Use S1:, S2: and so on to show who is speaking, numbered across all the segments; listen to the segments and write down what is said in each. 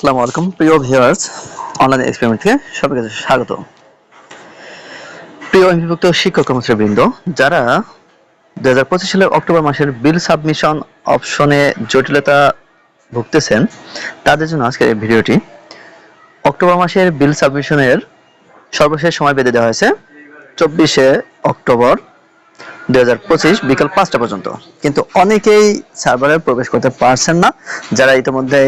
S1: আসসালামু আলাইকুম, প্রিয় ভিউয়ার্স অনলাইন এক্সপেরিমেন্ট থেকে সবাইকে স্বাগত। প্রিয় অভিভুক্ত শিক্ষক কর্মচারীবৃন্দ, যারা দু হাজার পঁচিশ সালের অক্টোবর মাসের বিল সাবমিশন অপশনে জটিলতা ভুগতেছেন, তাদের জন্য আজকের এই ভিডিওটি অক্টোবর মাসের বিল সাবমিশনের সর্বশেষ সময় বেঁধে দেওয়া হয়েছে চব্বিশে অক্টোবর দু হাজার পঁচিশ বিকাল পাঁচটা পর্যন্ত। কিন্তু অনেকেই সার্ভারে প্রবেশ করতে পারছেন না, যারা ইতিমধ্যে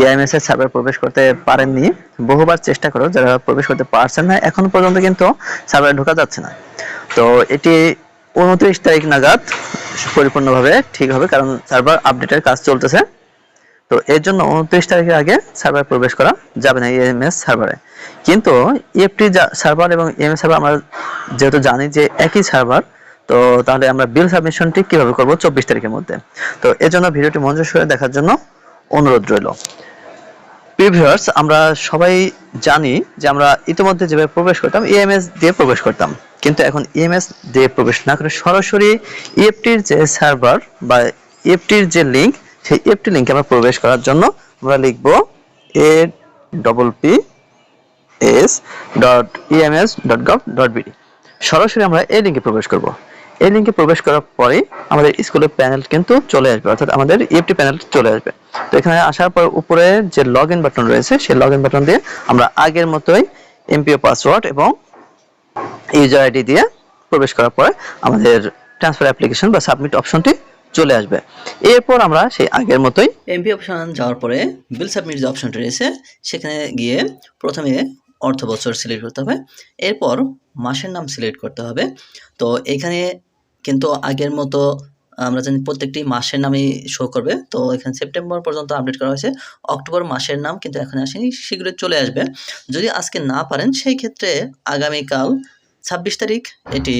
S1: ইআইএমএস এর সার্ভারে প্রবেশ করতে পারেননি। বহুবার চেষ্টা করো যারা প্রবেশ করতে পারছেন না, এখন পর্যন্ত কিন্তু সার্ভারে ঢোকা যাচ্ছে না। তো এটি উনত্রিশ তারিখ নাগাদ পরিপূর্ণভাবে ঠিক হবে, কারণ সার্ভার আপডেটের কাজ চলতেছে। তো এর জন্য উনত্রিশ তারিখের আগে সার্ভার প্রবেশ করা যাবে না ইএমএস সার্ভারে কিন্তু ইএফটি সার্ভার এবং ইএমএস সার্ভার আমরা যেহেতু জানি যে একই সার্ভার তো তাহলে আমরা বিল সাবমিশনটি কীভাবে করব চব্বিশ তারিখের মধ্যে। তো এর জন্য ভিডিওটি মনোযোগ সহকারে দেখার জন্য অনুরোধ রইল। আমরা সবাই জানি যে আমরা ইতিমধ্যে যেভাবে প্রবেশ করতাম ইএমএস দিয়ে প্রবেশ করতাম। কিন্তু এখন ইএমএস দিয়ে প্রবেশ না করে সরাসরি ইএফটির যে সার্ভার বা ইএফটির যে লিঙ্ক সেই ইএফটি লিংকে আমরা প্রবেশ করার জন্য আমরা লিখব A double P S dot EMS dot gov dot BD সরাসরি আমরা এই লিঙ্কে প্রবেশ করব। এই লিঙ্কে প্রবেশ করার পরে আমাদের স্কুলের প্যানেল কিন্তু চলে আসবে, অর্থাৎ আমাদের ইএফটি প্যানেল চলে আসবে। তো এখানে আসার পর উপরে যে লগ ইন বাটন রয়েছে, সেই লগ ইন বাটন দিয়ে আমরা আগের মতোই এমপিও পাসওয়ার্ড এবং ইউজার আইডি দিয়ে প্রবেশ করার পরে আমাদের ট্রান্সফার অ্যাপ্লিকেশন বা সাবমিট অপশনটি চলে আসবে। এরপর আমরা সেই আগের মতোই
S2: এমপি অপশন যাওয়ার পরে বিল সাবমিট যে অপশনটা রয়েছে, সেখানে গিয়ে প্রথমে অর্থ বছর সিলেক্ট করতে হবে। এরপর মাসের নাম সিলেক্ট করতে হবে। তো এখানে কিন্তু আগের মতো আমরা জানি প্রত্যেকটি মাসের নামই শো করবে। তো এখানে সেপ্টেম্বর পর্যন্ত আপডেট করা হয়েছে। অক্টোবর মাসের নাম কিন্তু এখন আসেনি, শীঘ্রই চলে আসবে। যদি আজকে না পারেন, সেই ক্ষেত্রে আগামীকাল ছাব্বিশ তারিখ এটি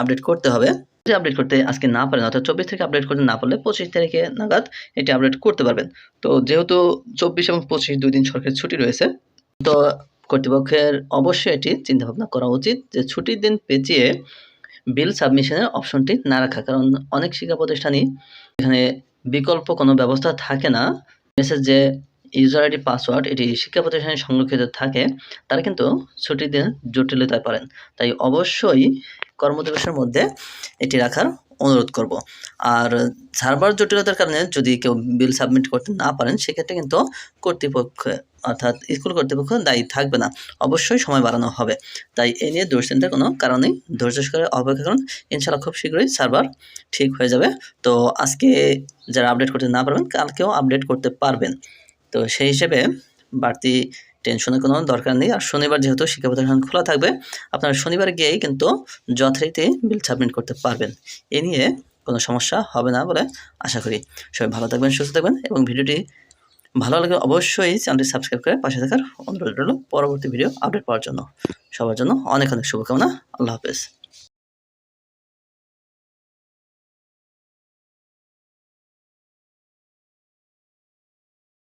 S2: আপডেট করতে হবে। যদি আপডেট করতে আজকে না পারেন, অর্থাৎ চব্বিশ তারিখে আপডেট করতে না পারলে পঁচিশ তারিখে নাগাদ এটি আপডেট করতে পারবেন। তো যেহেতু চব্বিশ এবং পঁচিশ দুই দিন সরকারি ছুটি রয়েছে, তো কর্তৃপক্ষের অবশ্যই এটি চিন্তাভাবনা করা উচিত যে ছুটির দিন পেঁচিয়ে বিল সাবমিশনের অপশনটি না রাখা। কারণ অনেক শিক্ষা প্রতিষ্ঠানই এখানে বিকল্প কোনো ব্যবস্থা থাকে না। মেসেজ যে ইউজার আইডি পাসওয়ার্ড এটি শিক্ষা প্রতিষ্ঠানে সংরক্ষিত থাকে, তারা কিন্তু ছুটির দিন জটিলতায় পারেন তাই অবশ্যই কর্মদিবসের মধ্যে এটি রাখার অনুরোধ করব। আর সার্ভার জটিলতার কারণে যদি কেউ বিল সাবমিট করতে না পারেন, সেক্ষেত্রে কিন্তু কর্তৃপক্ষ, অর্থাৎ স্কুল কর্তৃপক্ষ দায়ী থাকবে না। অবশ্যই সময় বাড়ানো হবে। তাই এ নিয়ে দুশ্চিন্তার কোনো কারণেই ধৈর্য সহকারে অপেক্ষা করুন। ইনশাল্লাহ খুব শীঘ্রই সার্ভার ঠিক হয়ে যাবে। তো আজকে যারা আপডেট করতে না পারবেন, কালকেও আপডেট করতে পারবেন। তো সেই হিসেবে বাড়তি টেনশনের কোনো দরকার নেই। আর শনিবার যেহেতু শিক্ষা প্রতিষ্ঠান খোলা থাকবে, আপনারা শনিবার গিয়েই কিন্তু যথারীতি বিল সাবমিট করতে পারবেন। এ নিয়ে কোনো সমস্যা হবে না বলে আশা করি। সবাই ভালো থাকবেন, সুস্থ থাকবেন এবং ভিডিওটি ভালো লাগলে অবশ্যই চ্যানেলটি সাবস্ক্রাইব করে পাশে থাকার অনুরোধ রইল পরবর্তী ভিডিও আপডেট পাওয়ার জন্য। সবার জন্য অনেক অনেক শুভকামনা। আল্লাহ হাফেজ।